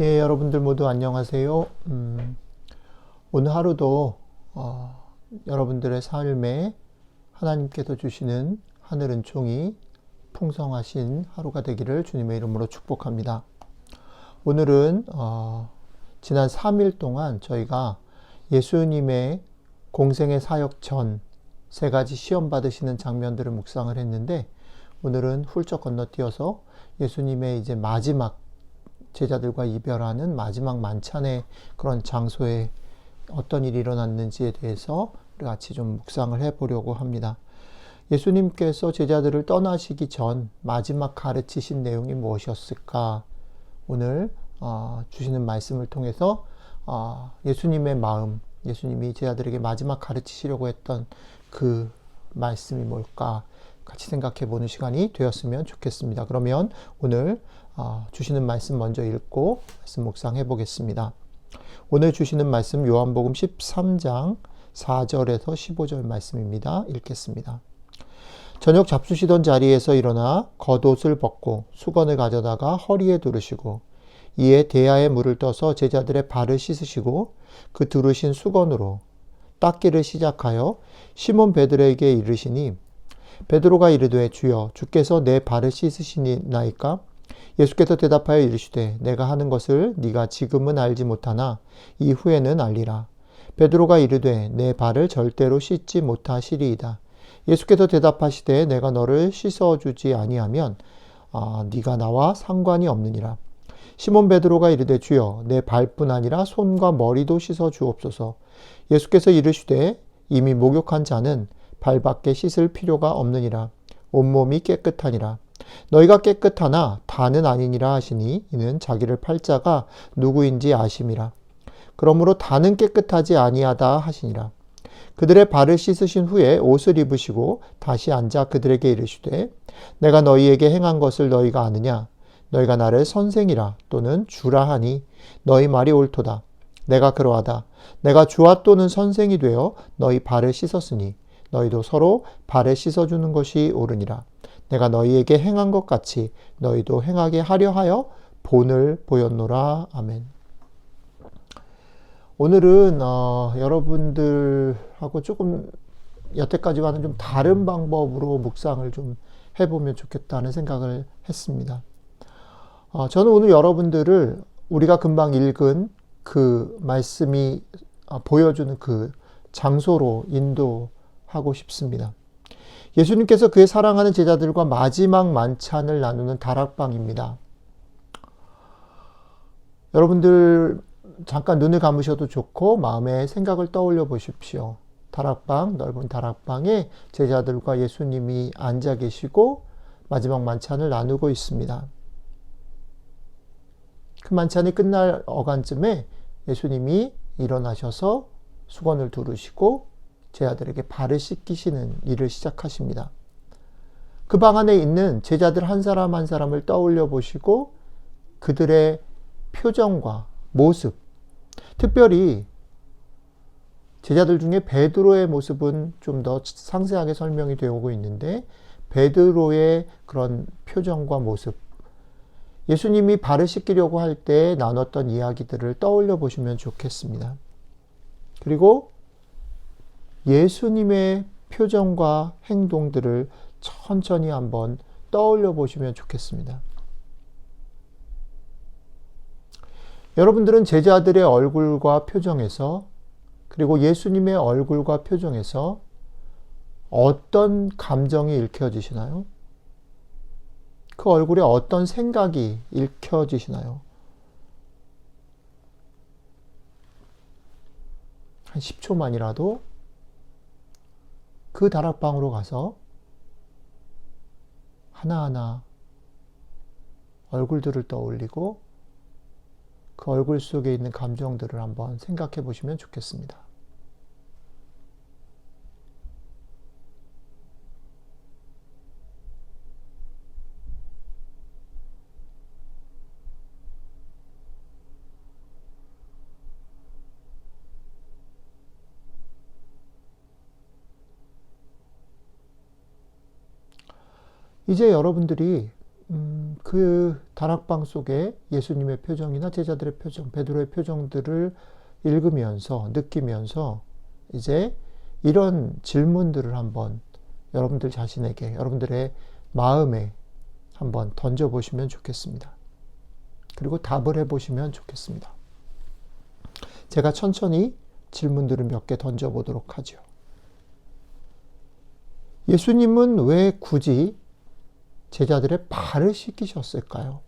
예, 여러분들 모두 안녕하세요. 음, 오늘 하루도 어, 여러분들의 삶에 하나님께서 주시는 하늘은 종이 풍성하신 하루가 되기를 주님의 이름으로 축복합니다. 오늘은 어, 지난 3일 동안 저희가 예수님의 공생의 사역 전 세 가지 시험 받으시는 장면들을 묵상을 했는데 오늘은 훌쩍 건너뛰어서 예수님의 이제 마지막 제자들과 이별하는 마지막 만찬의 그런 장소에 어떤 일이 일어났는지에 대해서 같이 좀 묵상을 해보려고 합니다. 예수님께서 제자들을 떠나시기 전 마지막 가르치신 내용이 무엇이었을까? 오늘 어, 주시는 말씀을 통해서 어, 예수님의 마음, 예수님이 제자들에게 마지막 가르치시려고 했던 그 말씀이 뭘까? 같이 생각해 보는 시간이 되었으면 좋겠습니다. 그러면 오늘 어, 주시는 말씀 먼저 읽고 말씀 묵상해 보겠습니다. 오늘 주시는 말씀 요한복음 13장 4절에서 15절 말씀입니다. 읽겠습니다. 저녁 잡수시던 자리에서 일어나 겉옷을 벗고 수건을 가져다가 허리에 두르시고 이에 대야에 물을 떠서 제자들의 발을 씻으시고 그 두르신 수건으로 닦기를 시작하여 시몬 베드로에게 이르시니 베드로가 이르되 주여 주께서 내 발을 씻으시나이까 예수께서 대답하여 이르시되 내가 하는 것을 네가 지금은 알지 못하나 이후에는 알리라 베드로가 이르되 내 발을 절대로 씻지 못하시리이다 예수께서 대답하시되 내가 너를 씻어 주지 아니하면 아, 네가 나와 상관이 없느니라 시몬 베드로가 이르되 주여 내 발뿐 아니라 손과 머리도 씻어 주옵소서 예수께서 이르시되 이미 목욕한 자는 발밖에 씻을 필요가 없느니라. 온몸이 깨끗하니라. 너희가 깨끗하나 다는 아니니라 하시니 이는 자기를 팔자가 누구인지 아심이라. 그러므로 다는 깨끗하지 아니하다 하시니라. 그들의 발을 씻으신 후에 옷을 입으시고 다시 앉아 그들에게 이르시되 내가 너희에게 행한 것을 너희가 아느냐 너희가 나를 선생이라 또는 주라 하니 너희 말이 옳도다. 내가 그러하다. 내가 주와 또는 선생이 되어 너희 발을 씻었으니 너희도 서로 발을 씻어 주는 것이 옳으니라. 내가 너희에게 행한 것 같이 너희도 행하게 하려 하여 본을 보였노라. 아멘. 오늘은 어, 여러분들하고 조금 여태까지와는 좀 다른 방법으로 묵상을 좀 해보면 좋겠다는 생각을 했습니다. 어, 저는 오늘 여러분들을 우리가 금방 읽은 그 말씀이 어, 보여주는 그 장소로 인도하고 싶습니다. 예수님께서 그의 사랑하는 제자들과 마지막 만찬을 나누는 다락방입니다. 여러분들 잠깐 눈을 감으셔도 좋고 마음의 생각을 떠올려 보십시오. 다락방, 넓은 다락방에 제자들과 예수님이 앉아 계시고 마지막 만찬을 나누고 있습니다. 그 만찬이 끝날 어간쯤에 예수님이 일어나셔서 수건을 두르시고 제 아들에게 발을 씻기시는 일을 시작하십니다. 그 방 안에 있는 제자들 한 사람 한 사람을 떠올려 보시고 그들의 표정과 모습, 특별히 제자들 중에 베드로의 모습은 좀 더 상세하게 설명이 되어 오고 있는데 베드로의 그런 표정과 모습, 예수님이 발을 씻기려고 할 때 나눴던 이야기들을 떠올려 보시면 좋겠습니다. 그리고 예수님의 표정과 행동들을 천천히 한번 떠올려 보시면 좋겠습니다. 여러분들은 제자들의 얼굴과 표정에서 그리고 예수님의 얼굴과 표정에서 어떤 감정이 읽혀지시나요? 그 얼굴에 어떤 생각이 읽혀지시나요? 한 10초만이라도 그 다락방으로 가서 하나하나 얼굴들을 떠올리고 그 얼굴 속에 있는 감정들을 한번 생각해 보시면 좋겠습니다. 이제 여러분들이 음, 그 다락방 속에 예수님의 표정이나 제자들의 표정, 베드로의 표정들을 읽으면서 느끼면서 이제 이런 질문들을 한번 여러분들 자신에게 여러분들의 마음에 한번 던져 보시면 좋겠습니다. 그리고 답을 해 보시면 좋겠습니다. 제가 천천히 질문들을 몇 개 던져 보도록 하죠. 예수님은 왜 굳이 제자들의 발을 씻기셨을까요?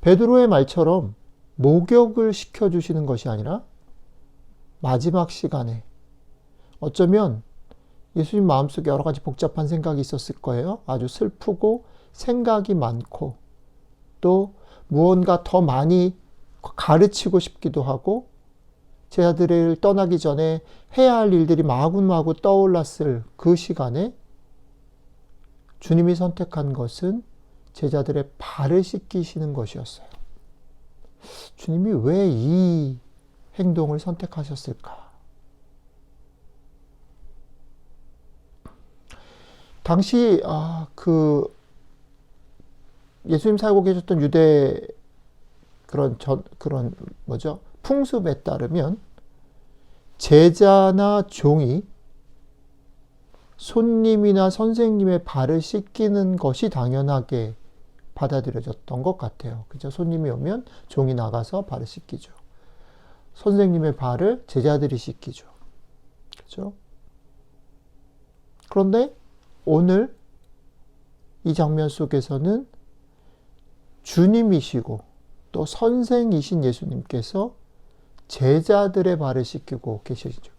베드로의 말처럼 목욕을 시켜주시는 것이 아니라 마지막 시간에 어쩌면 예수님 마음속에 여러 가지 복잡한 생각이 있었을 거예요. 아주 슬프고 생각이 많고 또 무언가 더 많이 가르치고 싶기도 하고 제자들을 떠나기 전에 해야 할 일들이 마구마구 떠올랐을 그 시간에 주님이 선택한 것은 제자들의 발을 씻기시는 것이었어요. 주님이 왜 이 행동을 선택하셨을까? 당시 아, 그 예수님 살고 계셨던 유대 그런 전 그런 뭐죠 풍습에 따르면 제자나 종이 손님이나 선생님의 발을 씻기는 것이 당연하게 받아들여졌던 것 같아요. 그죠? 손님이 오면 종이 나가서 발을 씻기죠. 선생님의 발을 제자들이 씻기죠. 그죠? 그런데 오늘 이 장면 속에서는 주님이시고 또 선생이신 예수님께서 제자들의 발을 씻기고 계시죠.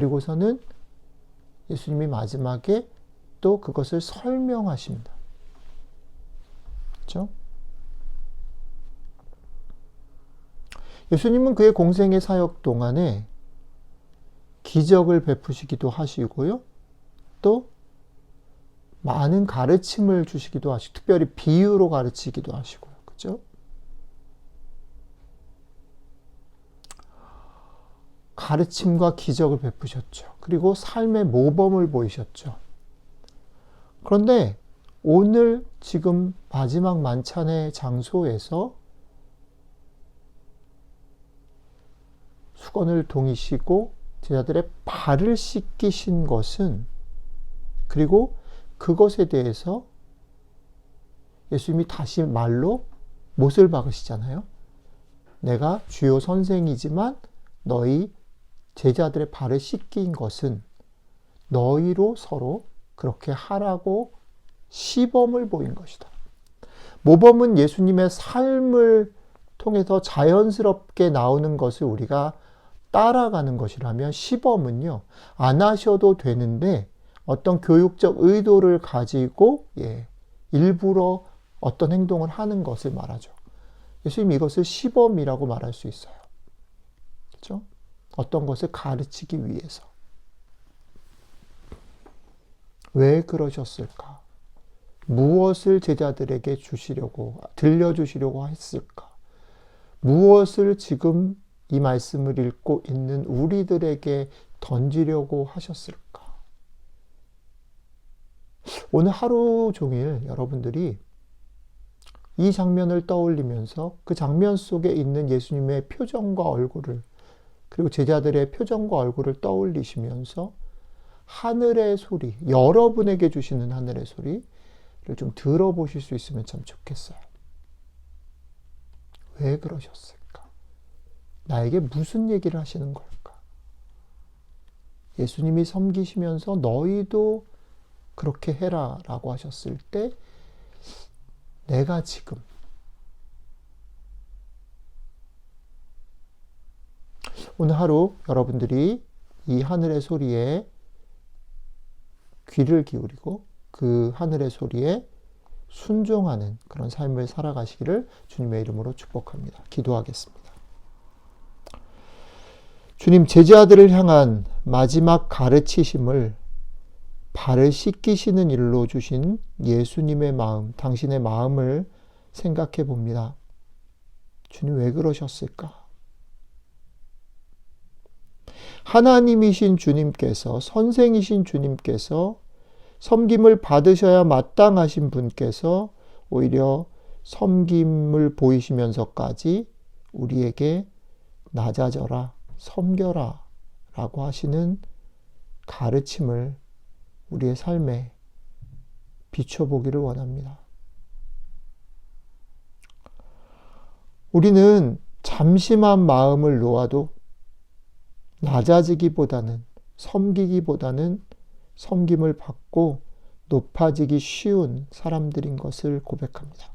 그리고서는 예수님이 마지막에 또 그것을 설명하십니다. 그렇죠? 예수님은 그의 공생의 사역 동안에 기적을 베푸시기도 하시고요. 또 많은 가르침을 주시기도 하시고 특별히 비유로 가르치기도 하시고요. 그죠? 가르침과 기적을 베푸셨죠. 그리고 삶의 모범을 보이셨죠. 그런데 오늘 지금 마지막 만찬의 장소에서 수건을 동이시고 제자들의 발을 씻기신 것은 그리고 그것에 대해서 예수님이 다시 말로 못을 박으시잖아요. 내가 주요 선생이지만 너희 제자들의 발을 씻긴 것은 너희로 서로 그렇게 하라고 시범을 보인 것이다. 모범은 예수님의 삶을 통해서 자연스럽게 나오는 것을 우리가 따라가는 것이라면 시범은요, 안 하셔도 되는데 어떤 교육적 의도를 가지고, 예, 일부러 어떤 행동을 하는 것을 말하죠. 예수님 이것을 시범이라고 말할 수 있어요. 그렇죠? 어떤 것을 가르치기 위해서. 왜 그러셨을까? 무엇을 제자들에게 주시려고, 들려주시려고 했을까? 무엇을 지금 이 말씀을 읽고 있는 우리들에게 던지려고 하셨을까? 오늘 하루 종일 여러분들이 이 장면을 떠올리면서 그 장면 속에 있는 예수님의 표정과 얼굴을 그리고 제자들의 표정과 얼굴을 떠올리시면서 하늘의 소리, 여러분에게 주시는 하늘의 소리를 좀 들어보실 수 있으면 참 좋겠어요. 왜 그러셨을까? 나에게 무슨 얘기를 하시는 걸까? 예수님이 섬기시면서 너희도 그렇게 해라 라고 하셨을 때 내가 지금 오늘 하루 여러분들이 이 하늘의 소리에 귀를 기울이고 그 하늘의 소리에 순종하는 그런 삶을 살아가시기를 주님의 이름으로 축복합니다. 기도하겠습니다. 주님, 제자들을 향한 마지막 가르치심을 발을 씻기시는 일로 주신 예수님의 마음, 당신의 마음을 생각해 봅니다. 주님 왜 그러셨을까? 하나님이신 주님께서, 선생이신 주님께서, 섬김을 받으셔야 마땅하신 분께서 오히려 섬김을 보이시면서까지 우리에게 낮아져라, 섬겨라 라고 하시는 가르침을 우리의 삶에 비춰보기를 원합니다. 우리는 잠심한 마음을 놓아도 낮아지기보다는 섬기기보다는 섬김을 받고 높아지기 쉬운 사람들인 것을 고백합니다.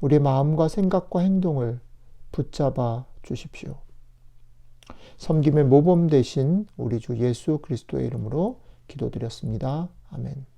우리의 마음과 생각과 행동을 붙잡아 주십시오. 섬김의 모범 되신 우리 주 예수 그리스도의 이름으로 기도드렸습니다. 아멘.